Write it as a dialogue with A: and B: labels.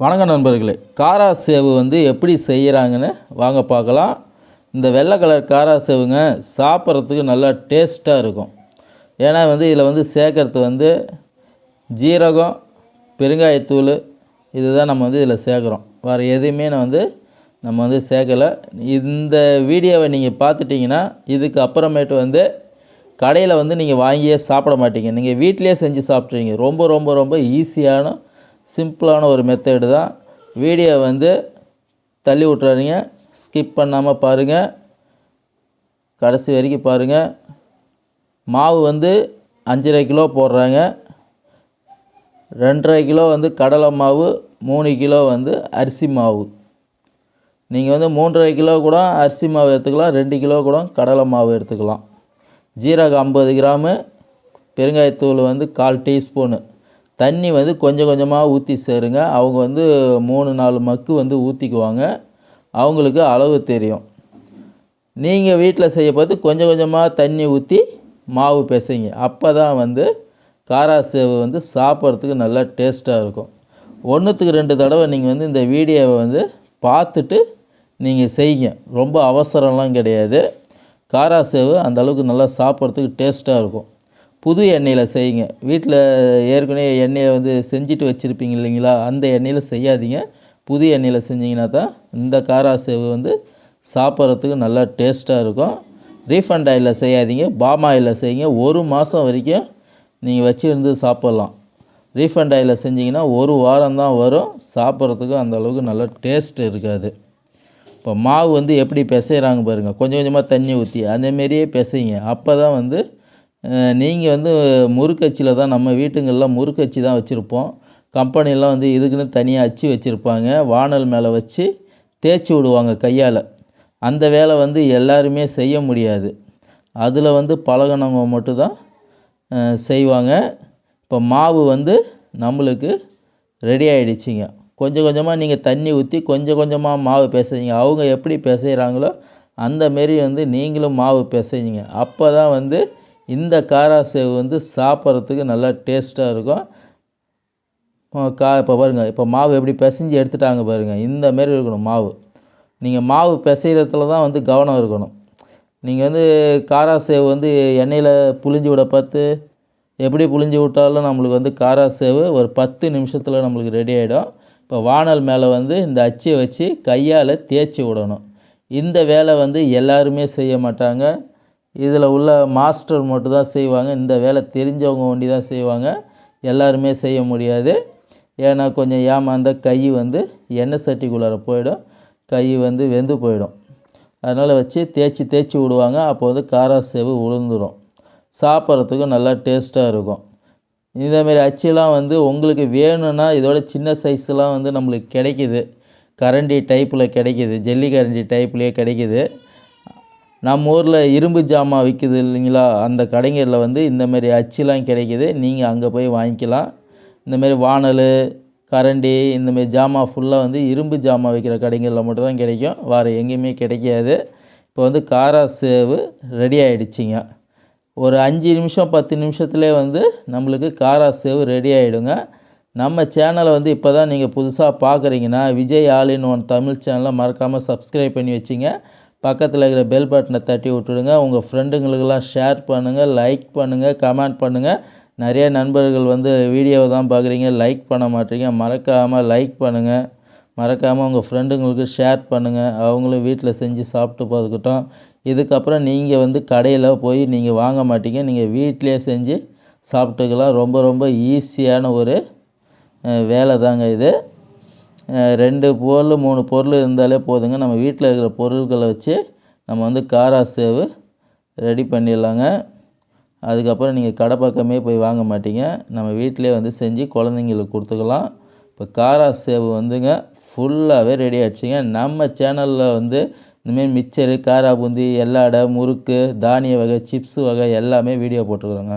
A: வணக்கம் நண்பர்களே காரா சேவு வந்து எப்படி செய்கிறாங்கன்னு வாங்க பார்க்கலாம். இந்த வெள்ளை கலர் காரா சேவுங்க சாப்பிட்றதுக்கு நல்லா டேஸ்ட்டாக இருக்கும். ஏன்னா வந்து இதில் வந்து சேர்க்கறது வந்து ஜீரகம் பெருங்காயத்தூள் இதுதான் நம்ம வந்து இதில் சேர்க்குறோம். வேறு எதுவுமே நான் வந்து நம்ம வந்து சேர்க்கலை. இந்த வீடியோவை நீங்கள் பார்த்துட்டிங்கன்னா இதுக்கு அப்புறமேட்டு வந்து கடையில் வந்து நீங்கள் வாங்கியே சாப்பிட மாட்டீங்க. நீங்கள் வீட்டிலே செஞ்சு சாப்பிட்றீங்க ரொம்ப ரொம்ப ரொம்ப ஈஸியான சிம்பிளான ஒரு மெத்தேடு தான். வீடியோ வந்து தள்ளி விட்றாதீங்க ஸ்கிப் பண்ணாமல் பாருங்கள் கடைசி வரைக்கும் பாருங்கள் மாவு வந்து அஞ்சரை கிலோ போடுறாங்க. ரெண்டரை கிலோ வந்து கடலை மாவு மூணு கிலோ வந்து அரிசி மாவு. நீங்கள் வந்து மூன்றரை கிலோ கூட அரிசி மாவு எடுத்துக்கலாம். ரெண்டு கிலோ கூட கடலை மாவு எடுத்துக்கலாம். ஜீரகம் ஐம்பது கிராமு. பெருங்காயத்தூள் வந்து கால் டீஸ்பூனு. தண்ணி வந்து கொஞ்சம் கொஞ்சமாக ஊற்றி சேருங்க. அவங்க வந்து மூணு நாலு மக்கு வந்து ஊற்றிக்குவாங்க அவங்களுக்கு அளவு தெரியும். நீங்கள் வீட்டில் செய்ய பார்த்து கொஞ்சம் கொஞ்சமாக தண்ணி ஊற்றி மாவு பிசைங்க. அப்போ தான் வந்து காரா சேவு வந்து சாப்பிட்றதுக்கு நல்லா டேஸ்ட்டாக இருக்கும். ஒன்றுத்துக்கு ரெண்டு தடவை நீங்கள் வந்து இந்த வீடியோவை வந்து பார்த்துட்டு நீங்கள் செய்யுங்க. ரொம்ப அவசரம்லாம் கிடையாது. காரா சேவு அந்தளவுக்கு நல்லா சாப்பிட்றதுக்கு டேஸ்ட்டாக இருக்கும். புது எண்ணெயில் செய்யுங்க. வீட்டில் ஏற்கனவே எண்ணெயை வந்து செஞ்சுட்டு வச்சுருப்பீங்க இல்லைங்களா? அந்த எண்ணெயில் செய்யாதீங்க. புது எண்ணெயில் செஞ்சீங்கன்னா தான் இந்த காரா சேவு வந்து சாப்பிட்றதுக்கு நல்லா டேஸ்ட்டாக இருக்கும். ரீஃபண்ட் ஆயிலில் செய்யாதீங்க. பாம் ஆயிலில் செய்யுங்க. ஒரு மாதம் வரைக்கும் நீங்கள் வச்சுருந்து சாப்பிட்லாம். ரீஃபண்ட் ஆயிலில் செஞ்சிங்கன்னா ஒரு வாரம் தான் வரும். சாப்பிட்றதுக்கு அந்தளவுக்கு நல்லா நல்ல டேஸ்ட் இருக்காது. இப்போ மாவு வந்து எப்படி பிசைகிறாங்க பாருங்கள் கொஞ்சம் கொஞ்சமாக தண்ணி ஊற்றி அதேமாரியே பிசைங்க. அப்போ தான் வந்து நீங்கள் வந்து முறுக்கச்சியில் தான் நம்ம வீட்டுங்களில் முறுக்கச்சி தான் வச்சுருப்போம். கம்பெனிலாம் வந்து இதுக்குன்னு தனியாக அச்சு வச்சுருப்பாங்க. வானல் மேலே வச்சு தேய்ச்சி விடுவாங்க கையால். அந்த வேலை வந்து எல்லாருமே செய்ய முடியாது. அதில் வந்து பழகினவங்க மட்டும்தான் செய்வாங்க. இப்போ மாவு வந்து நம்மளுக்கு ரெடி ஆகிடுச்சிங்க கொஞ்சம் கொஞ்சமாக நீங்கள் தண்ணி ஊற்றி கொஞ்சம் கொஞ்சமாக மாவு பிசைங்க அவங்க எப்படி பிசைகிறாங்களோ அந்த மாரி வந்து நீங்களும் மாவு பிசைங்க அப்போ தான் வந்து இந்த காராசேவு வந்து சாப்பிட்றதுக்கு நல்லா டேஸ்ட்டாக இருக்கும். கா இப்போ பாருங்கள் இப்போ மாவு எப்படி பிசைஞ்சு எடுத்துட்டாங்க பாருங்கள் இந்த மாரி இருக்கணும் மாவு. நீங்கள் மாவு பிசைகிறதுல தான் வந்து கவனம் இருக்கணும். நீங்கள் வந்து காராசேவு வந்து எண்ணெயில் புழிஞ்சு விட பார்த்து எப்படி புழிஞ்சு விட்டாலும் நம்மளுக்கு வந்து காராசேவு ஒரு பத்து நிமிஷத்தில் நம்மளுக்கு ரெடி ஆகிடும் இப்போ வானல் மேலே வந்து இந்த அச்சியை வச்சு கையால் தேய்ச்சி விடணும். இந்த வேலை வந்து எல்லாருமே செய்ய மாட்டாங்க. இதில் உள்ள மாஸ்டர் மட்டும் தான் செய்வாங்க. இந்த வேலை தெரிஞ்சவங்க ஒண்டி தான் செய்வாங்க. எல்லாருமே செய்ய முடியாது. ஏன்னா கொஞ்சம் ஏமாந்த கை வந்து எண்ணெய் சட்டிக்குள்ளார போயிடும். கை வந்து வெந்து போயிடும். அதனால் வச்சு தேய்ச்சி தேய்ச்சி விடுவாங்க. அப்போ வந்து காராசேவு உளுந்துடும் சாப்பிட்றதுக்கும் நல்லா டேஸ்ட்டாக இருக்கும். இதேமாரி அச்சுலாம் வந்து உங்களுக்கு வேணும்னா இதோட சின்ன சைஸ்லாம் வந்து நம்மளுக்கு கிடைக்கிது. கரண்டி டைப்பில் கிடைக்கிது. ஜல்லி கரண்டி டைப்லேயே கிடைக்கிது. நம்ம ஊரில் இரும்பு ஜாமான் விற்கிது இல்லைங்களா? அந்த கடைங்களில் வந்து இந்தமாரி அச்சுலாம் கிடைக்கிது. நீங்கள் அங்கே போய் வாங்கிக்கலாம். இந்தமாரி வானல் கரண்டி இந்தமாரி ஜாமான் ஃபுல்லாக வந்து இரும்பு ஜாமான் விற்கிற கடைகளில் மட்டும்தான் கிடைக்கும். வேறு எங்கேயுமே கிடைக்காது. இப்போ வந்து காரா சேவு ரெடி ஆகிடுச்சிங்க ஒரு அஞ்சு நிமிஷம் பத்து நிமிஷத்துலேயே வந்து நம்மளுக்கு காரா சேவு ரெடி ஆகிடுங்க நம்ம சேனலை வந்து இப்போ தான் நீங்கள் புதுசாக பார்க்குறீங்கன்னா விஜய் ஆலின்னு ஒன் தமிழ் சேனலை மறக்காமல் சப்ஸ்கிரைப் பண்ணி வச்சிங்க. பக்கத்தில் இருக்கிற பெல் பட்டனை தட்டி விட்டுடுங்க. உங்கள் ஃப்ரெண்டுங்களுக்கெல்லாம் ஷேர் பண்ணுங்கள் லைக் பண்ணுங்கள் கமெண்ட் பண்ணுங்கள் நிறைய நண்பர்கள் வந்து வீடியோவை தான் பார்க்குறீங்க லைக் பண்ண மாட்டீங்க. மறக்காமல் லைக் பண்ணுங்கள் மறக்காமல் உங்கள் ஃப்ரெண்டுங்களுக்கு ஷேர் பண்ணுங்கள் அவங்களும் வீட்டில் செஞ்சு சாப்பிட்டு பார்த்துக்கிட்டோம். இதுக்கப்புறம் நீங்கள் வந்து கடையில் போய் நீங்கள் வாங்க மாட்டீங்க. நீங்கள் வீட்டிலே செஞ்சு சாப்பிட்டுக்கலாம். ரொம்ப ரொம்ப ஈஸியான ஒரு வேலை தாங்க இது. ரெண்டு பொருள் மூணு பொருள் இருந்தாலே போதுங்க. நம்ம வீட்டில் இருக்கிற பொருட்களை வச்சு நம்ம வந்து காரா சேவு ரெடி பண்ணிடலாங்க. அதுக்கப்புறம் நீங்கள் கடை பக்கமே போய் வாங்க மாட்டீங்க. நம்ம வீட்டிலே வந்து செஞ்சு குழந்தைங்களுக்கு கொடுத்துக்கலாம். இப்போ காரா சேவு வந்துங்க ஃபுல்லாகவே ரெடி ஆகிடுச்சிங்க நம்ம சேனலில் வந்து இந்தமாரி மிச்சரு காரா பூந்தி எல்லாடை முறுக்கு தானிய வகை சிப்ஸ் வகை எல்லாமே வீடியோ போட்டுருக்குறோங்க.